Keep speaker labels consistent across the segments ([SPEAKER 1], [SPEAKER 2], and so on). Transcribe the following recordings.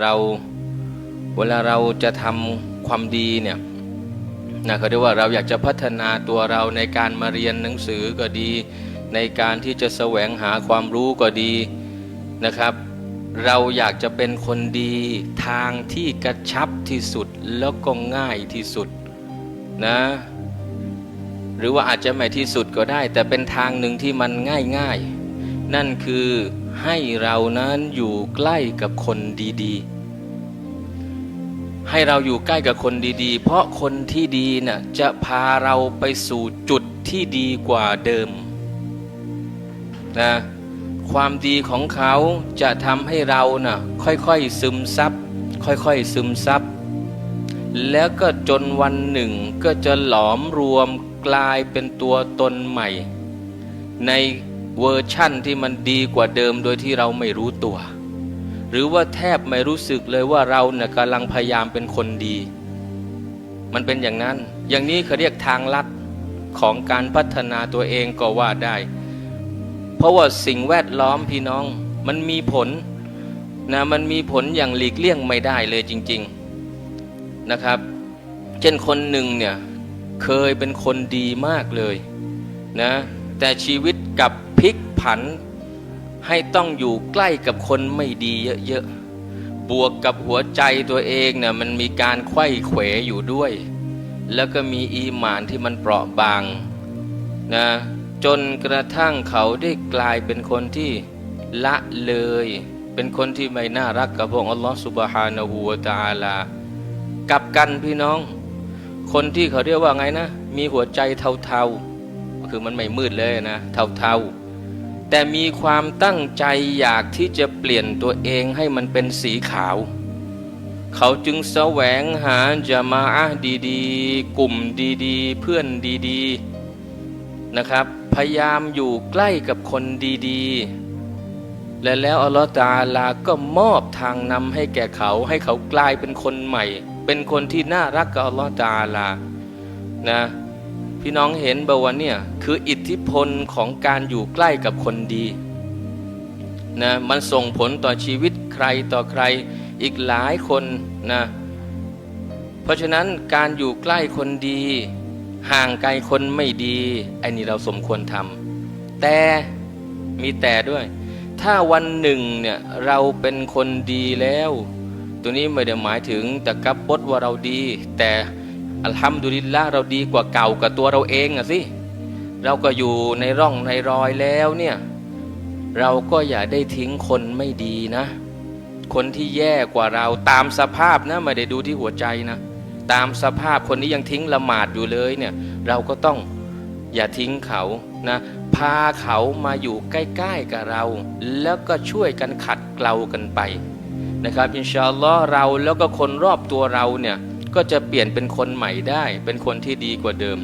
[SPEAKER 1] เราเวลาเราจะทำความดีเนี่ยนะเขาเรียกว่าเราอยากจะพัฒนาตัวเราในการมาเรียนหนังสือก็ดี ในการที่จะแสวงหาความรู้ก็ดีนะครับ เราอยากจะเป็นคนดีทางที่กระชับที่สุดแล้วก็ง่ายที่สุดนะหรือว่าอาจจะไม่ที่สุดก็ได้ แต่เป็นทางหนึ่งที่มันง่ายง่ายๆนั่นคือ ให้เรานั้นอยู่ใกล้กับคนดีๆ ให้เราอยู่ใกล้กับคนดีๆ เพราะคนที่ดีน่ะจะพาเราไปสู่จุดที่ดีกว่าเดิมนะความดีของเขาจะทำให้เราน่ะค่อยๆซึมซับค่อยๆซึมซับแล้วก็จนวันหนึ่งก็จะหลอมรวมกลายเป็นตัวตนใหม่ ใน เวอร์ชั่นที่มันดีกว่าเดิมโดยที่เราไม่รู้ตัว หรือว่าแทบไม่รู้สึกเลยว่าเราเนี่ยกำลังพยายามเป็นคนดี มันเป็นอย่างนั้น อย่างนี้เขาเรียกทางลัดของการพัฒนาตัวเองก็ว่าได้ เพราะว่าสิ่งแวดล้อมพี่น้องมันมีผลนะมันมีผลอย่างหลีกเลี่ยงไม่ได้เลยจริง ๆนะครับ เช่นคนหนึ่งเนี่ยเคยเป็นคนดีมากเลยนะแต่ชีวิตกลับ พลิกผันให้ต้องอยู่ใกล้กับคนไม่ดีเยอะๆ บวกกับหัวใจตัวเองเนี่ยมันมีการไขว้เขวอยู่ด้วย แล้วก็มีอีหมานที่มันเปราะบางนะจนกระทั่งเขาได้กลายเป็นคนที่ละเลย เป็นคนที่ไม่น่ารักกับพระองค์อัลลอฮฺสุบฮานะฮูตาลา กับกันพี่น้อง คนที่เขาเรียกว่าไงนะ มีหัวใจเทาๆ คือมันไม่มืดเลยนะ เทาๆ แต่มีความตั้งใจอยากที่จะเปลี่ยนตัวเองให้มันเป็นสีขาว เขาจึงแสวงหาจะมาอะดีๆ กลุ่มดีๆ เพื่อนดีๆนะครับ พยายามอยู่ใกล้กับคนดีๆ และแล้วอัลลอฮฺตาลาก็มอบทางนำให้แก่เขาให้เขากลายเป็นคนใหม่ เป็นคนที่น่ารักกับอัลลอฮฺตาลานะ พี่น้องเห็นบ่าวเนี่ยคืออิทธิพลของการอยู่ใกล้กับคนดีนะมันส่งผลต่อชีวิตใครต่อใครอีกหลายคนนะเพราะฉะนั้นการอยู่ใกล้คนดี ห่างไกลคนไม่ดีไอ้นี่เราสมควรทำแต่มีแต่ด้วย ถ้าวันหนึ่งเนี่ยเราเป็นคนดีแล้ว ตัวนี้ไม่ได้หมายถึงแต่กับบดว่าเราดี แต่ อัลฮัมดุลิลละเราดีกว่าเก่ากับตัวเราเองอะสิเราก็อยู่ในร่องในรอยแล้วเนี่ยเราก็อย่าได้ทิ้งคนไม่ดีนะ คนที่แย่กว่าเราตามสภาพนะไม่ได้ดูที่หัวใจนะ ตามสภาพคนนี้ยังทิ้งละหมาดอยู่เลยเนี่ยเราก็ต้องอย่าทิ้งเขานะพาเขามาอยู่ใกล้ๆกับเรา แล้วก็ช่วยกันขัดเกลากันไปนะครับอินชาอัลลอฮ์เราแล้วก็คนรอบตัวเราเนี่ย ก็จะเปลี่ยนเป็นคนใหม่ได้ เป็นคนที่ดีกว่าเดิม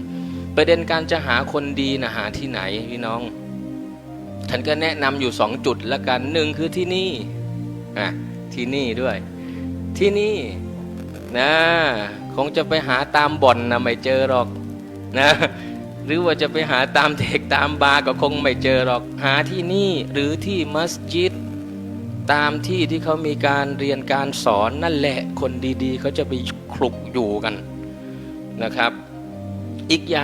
[SPEAKER 1] ประเด็นการจะหาคนดีนะหาที่ไหนพี่น้องฉันก็แนะนำอยู่สองจุดละกันหนึ่งคือที่นี่อะที่นี่ด้วย ที่นี่นะคงจะไปหาตามบ่อนนะไม่เจอหรอกนะหรือว่าจะไปหาตามเทกตามบาร์ก็คงไม่เจอหรอกหาที่นี่หรือที่มัสยิด ตามที่ที่เขามีการเรียนการสอนนั่นแหละคนดีๆเขาจะไปคลุกอยู่กันนะครับ อีกอย่าง